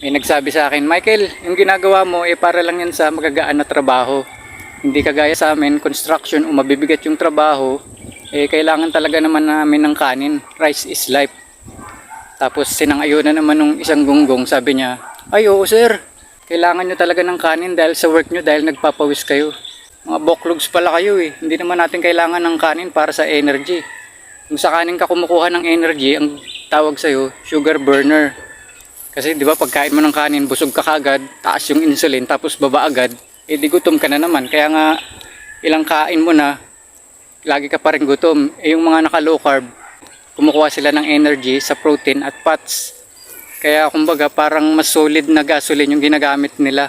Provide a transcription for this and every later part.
May nagsabi sa akin, Michael, yung ginagawa mo eh para lang yan sa magagaan na trabaho. Hindi kagaya sa amin, construction o mabibigat yung trabaho, eh kailangan talaga naman namin ng kanin. Rice is life. Tapos sinangayunan naman nung isang gunggong, sabi niya, ay oo sir, kailangan nyo talaga ng kanin dahil sa work nyo dahil nagpapawis kayo. Mga boklogs pala kayo eh. Hindi naman natin kailangan ng kanin para sa energy. Kung sa kanin ka kumukuha ng energy, ang tawag sa'yo, sugar burner. Kasi di ba pagkain mo ng kanin, busog ka kagad, taas yung insulin, tapos baba agad, eh di gutom ka na naman. Kaya nga, ilang kain mo na, lagi ka pa rin gutom. Eh yung mga naka low carb, kumukuha sila ng energy sa protein at fats. Kaya kumbaga parang mas solid na gasoline yung ginagamit nila.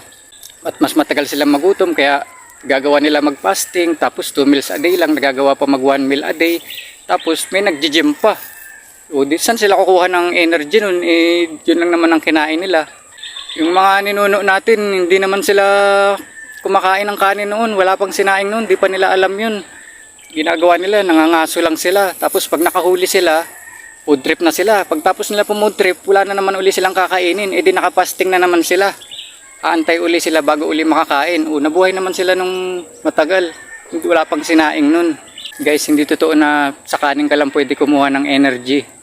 At mas matagal silang magutom kaya gagawa nila mag-fasting tapos 2 meals a day lang nagagawa pa mag 1 meal a day tapos may nagji-gym pa. O di saan sila kukuha ng energy nun? Eh yun lang naman ang kinain nila. Yung mga ninuno natin hindi naman sila kumakain ng kanin noon, wala pang sinaing noon, di pa nila alam yun ginagawa nila, nangangaso lang sila. Tapos pag nakahuli sila, food trip na sila. Pagtapos nila po food trip, wala na naman uli silang kakainin. E di nakapasting na naman sila. Aantay uli sila bago uli makakain. O nabuhay naman sila nung matagal. Wala pang sinaing nun. Guys, hindi totoo na sa kanin ka lang pwede kumuha ng energy.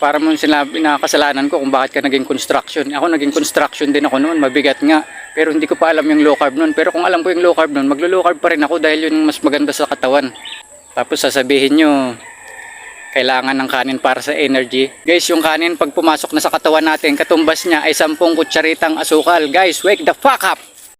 Para mo sinabi na kasalanan ko kung bakit ka naging construction. Ako naging construction din ako noon, mabigat nga. Pero hindi ko pa alam yung low carb noon. Pero kung alam ko yung low carb noon, maglo-low carb pa rin ako dahil yun mas maganda sa katawan. Tapos sasabihin nyo, kailangan ng kanin para sa energy. Guys, yung kanin pag pumasok na sa katawan natin, katumbas niya ay 10 kutsaritang asukal. Guys, wake the fuck up!